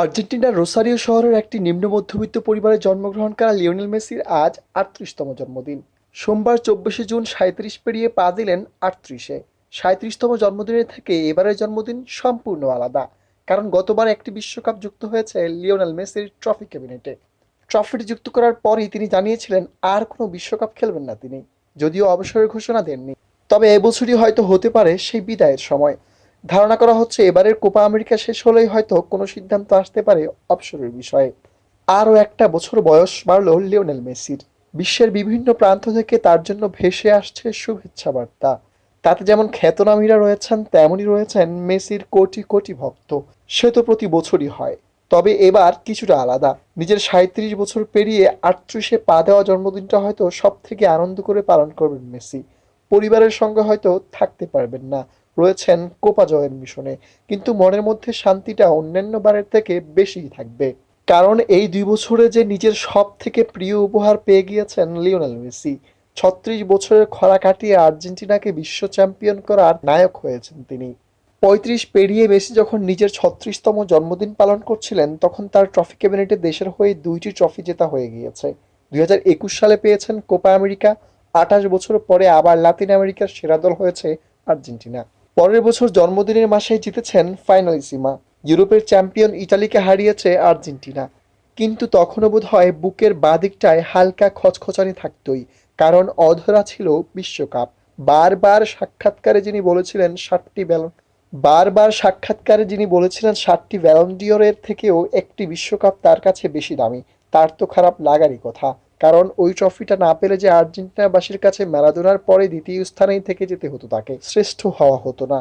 আর্জেন্টিনার রোসারিও শহরের একটি নিম্ন মধ্যবিত্ত পরিবারে জন্মগ্রহণ করা লিওনেল মেসির আজ আটত্রিশতম জন্মদিন। সোমবার চব্বিশে জুন সাঁত্রিশ পেরিয়ে পা দিলেন আটত্রিশে। সাঁত্রিশতম জন্মদিনের থেকে এবারের জন্মদিন সম্পূর্ণ আলাদা, কারণ গতবার একটি বিশ্বকাপ যুক্ত হয়েছে লিওনেল মেসির ট্রফি ক্যাবিনেটে। ট্রফিটি যুক্ত করার পরই তিনি জানিয়েছিলেন, আর কোনো বিশ্বকাপ খেলবেন না তিনি। যদিও অবসরের ঘোষণা দেননি। তবে এবছরই হয়তো হতে পারে সেই বিদায়ের সময়। ধারণা করা হচ্ছে এবারের কোপা আমেরিকা শেষ হলেই হয়তো কোনো সিদ্ধান্ত আসতে পারে অবসরের বিষয়ে। আরও একটা বছর বয়স বাড়ল লিওনেল মেসির। বিশ্বের বিভিন্ন প্রান্ত থেকে তার জন্য ভেসে আসছে শুভেচ্ছা বার্তা। তাতে যেমন খ্যাতনামীরা রয়েছেন, তেমনই রয়েছেন মেসির কোটি কোটি ভক্ত। সে তো প্রতি বছরই হয়। তবে এবার কিছুটা আলাদা। নিজের সাঁত্রিশ বছর পেরিয়ে আটত্রিশে পা দেওয়া জন্মদিনটা হয়তো সব থেকে আনন্দ করে পালন করবেন মেসি। পরিবারের সঙ্গে হয়তো থাকতে পারবেন না। রয়েছেন কোপা জয়ের মিশনে। কিন্তু মনের মধ্যে শান্তিটা অন্যান্য বারের থেকে বেশিই থাকবে। কারণ এই দুই বছরে যে নিজের সব থেকে প্রিয় উপহার পেয়ে গিয়েছেন লিওনেল মেসি, ছত্রিশ বছরের খরা কাটিয়ে আর্জেন্টিনাকে বিশ্ব চ্যাম্পিয়ন করার নায়ক হয়েছেন তিনি। পঁয়ত্রিশ পেরিয়ে মেসি যখন নিজের ছত্রিশতম জন্মদিন পালন করছিলেন, তখন তার ট্রফি ক্যাবিনেটে দেশের হয়ে দুইটি ট্রফি জেতা হয়ে গিয়েছে। দুই হাজার একুশ সালে পেয়েছেন কোপা আমেরিকা, আঠাশ বছর পরে আবার লাতিন আমেরিকার সেরা দল হয়েছে আর্জেন্টিনা। পরের বছর জন্মদিনের মাসে জিতেছেন ফাইনাল ফাইনালিসিমা। ইউরোপের চ্যাম্পিয়ন ইটালিকে হারিয়েছে আর্জেন্টিনা। কিন্তু তখনও বোধ হয় বুকের বাদিকটায় হালকা খচখচানি থাকতই, কারণ অধরা ছিল বিশ্বকাপ। বারবার সাক্ষাৎকারে যিনি বলেছিলেন ষাটটি ব্যালন বারবার সাক্ষাৎকারে যিনি বলেছিলেন ষাটটি ভ্যালন্ডিয়রের থেকেও একটি বিশ্বকাপ তার কাছে বেশি দামি, তার তো খারাপ লাগারই কথা। কারণ ওই ট্রফিটা না পেলে যে আর্জেন্টিনাবাসীর কাছে ম্যারাদোনার পরে দ্বিতীয় স্থানেই থেকে যেতে হতো, তাকে শ্রেষ্ঠ হওয়া হতো না।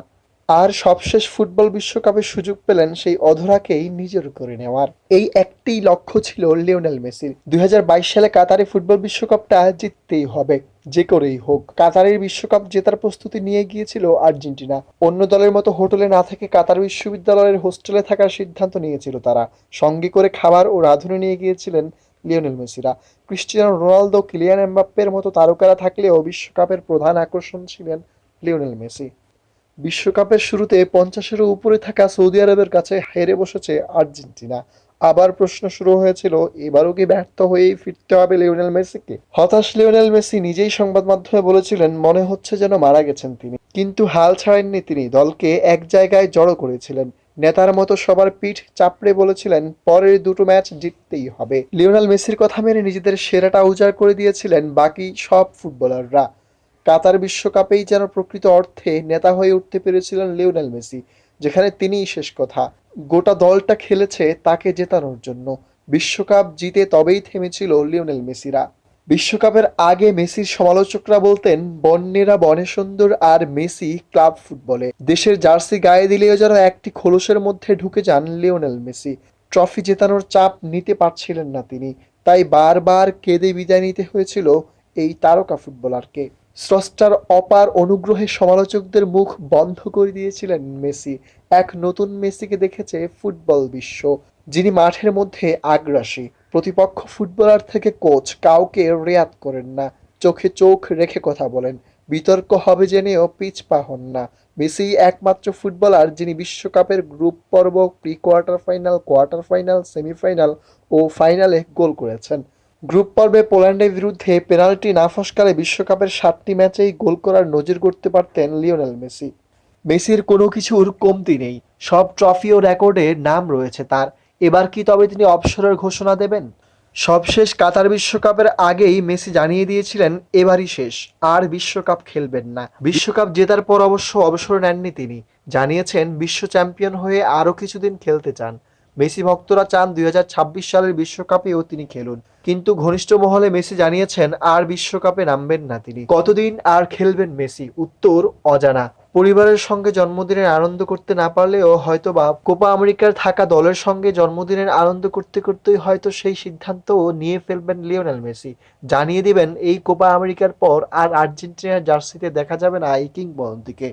আর সবশেষ ফুটবল বিশ্বকাপের সুযোগ পেলেন সেই অধরাকেই নিজের করে নেওয়ার। এই একটি লক্ষ্য ছিল লিওনেল মেসির। দুই হাজার বাইশ সালে কাতারে ফুটবল বিশ্বকাপটা জিততেই হবে, যে করেই হোক। কাতারের বিশ্বকাপ জেতার প্রস্তুতি নিয়ে গিয়েছিল আর্জেন্টিনা। অন্য দলের মতো হোটেলে না থেকে কাতার বিশ্ববিদ্যালয়ের হোস্টেলে থাকার সিদ্ধান্ত নিয়েছিল তারা। সঙ্গে করে খাবার ও রাঁধুনি নিয়ে গিয়েছিলেন লিওনেল মেসিরা। ক্রিস্টিয়ানো রোনালদো, কিলিয়ান এমবাপ্পের মতো তারকারা থাকলেও বিশ্বকাপের প্রধান আকর্ষণ ছিলেন লিওনেল মেসি। বিশ্বকাপের শুরুতে পঞ্চাশেরও উপরে থাকা সৌদি আরবের কাছে হেরে বসেছে আর্জেন্টিনা। আবার প্রশ্ন শুরু হয়েছিল, এবারও কি ব্যর্থ হয়েই ফিরতে হবে লিওনেল মেসিকে? হতাশ লিওনেল মেসি নিজেই সংবাদ মাধ্যমে বলেছিলেন, মনে হচ্ছে যেন মারা গেছেন তিনি। কিন্তু হাল ছাড়েননি তিনি, দলকে এক জায়গায় জড়ো করেছিলেন। নেতার মতো সবার পিঠ চাপড়ে বলেছিলেন, পরের দুটো ম্যাচ জিততেই হবে। লিওনেল মেসির কথা মেনে নিজেদের সেরাটা উজাড় করে দিয়েছিলেন বাকি সব ফুটবলাররা। কাতার বিশ্বকাপেই যেন প্রকৃত অর্থে নেতা হয়ে উঠতে পেরেছিলেন লিওনেল মেসি, যেখানে তিনিই শেষ কথা। গোটা দলটা খেলেছে তাকে জেতানোর জন্য। বিশ্বকাপ জিতে তবেই থেমেছিল লিওনেল মেসিরা। বিশ্বকাপের আগে মেসির সমালোচকরা বলতেন, বন্যেরা বনে সুন্দর আর মেসি ক্লাব ফুটবলে। দেশের জার্সি গায়ে দিলেও যেন একটি খোলসের মধ্যে ঢুকে যান লিওনেল মেসি। ট্রফি জেতানোর চাপ নিতে পারছিলেন না তিনি। তাই বারবার কেঁদে বিদায় নিতে হয়েছিল এই তারকা ফুটবলারকে। স্রষ্টার অপার অনুগ্রহে সমালোচকদের মুখ বন্ধ করে দিয়েছিলেন মেসি। এক নতুন মেসিকে দেখেছে ফুটবল বিশ্ব, যিনি মাঠের মধ্যে আগ্রাসী। প্রতিপক্ষ ফুটবলার থেকে কোচ কাউকে রেয়াত করেন না। চোখে চোখ রেখে কথা বলেন। বিতর্ক হবে জেনেও পিছপা হন না। মেসি একমাত্র ফুটবলার যিনি বিশ্বকাপের গ্রুপ পর্ব pre quarter final quarter final, semifinal ও ফাইনালে গোল করেছেন। গ্রুপ পর্বে পোল্যান্ডের বিরুদ্ধে পেনাল্টি না ফসকালে বিশ্বকাপের সাতটি ম্যাচেই গোল করার নজির করতে পারতেন লিওনেল মেসি। মেসির কোনো কিছুর কমতি নেই। সব ট্রফি ও রেকর্ডে নাম রয়েছে তার। এবার কি তবে তিনি অবসরের ঘোষণা দেবেন? সবশেষ কাতার বিশ্বকাপের আগেই মেসি জানিয়ে দিয়েছিলেন, এবারই শেষ, আর বিশ্বকাপ খেলবেন না। বিশ্বকাপ জেতার পর অবশ্য অবসর নেননি তিনি। জানিয়েছেন, বিশ্ব চ্যাম্পিয়ন হয়ে আরও কিছুদিন খেলতে চান। মেসি ভক্তরা চান দুই হাজার ছাব্বিশ সালের বিশ্বকাপেও তিনি খেলুন। কিন্তু ঘনিষ্ঠ মহলে মেসি জানিয়েছেন, আর বিশ্বকাপে নামবেন না তিনি। কতদিন আর খেলবেন মেসি? উত্তর অজানা। পরিবারের সঙ্গে জন্মদিনের আনন্দ করতে না পারলেও হয়তো বা কোপা আমেরিকার থাকা দলের সঙ্গে জন্মদিনের আনন্দ করতে করতেই হয়তো সেই সিদ্ধান্তও নিয়ে ফেলবেন লিওনেল মেসি। জানিয়ে দিবেন, এই কোপা আমেরিকার পর আর আর্জেন্টিনার জার্সিতে দেখা যাবে না এই কিংবদন্তিকে।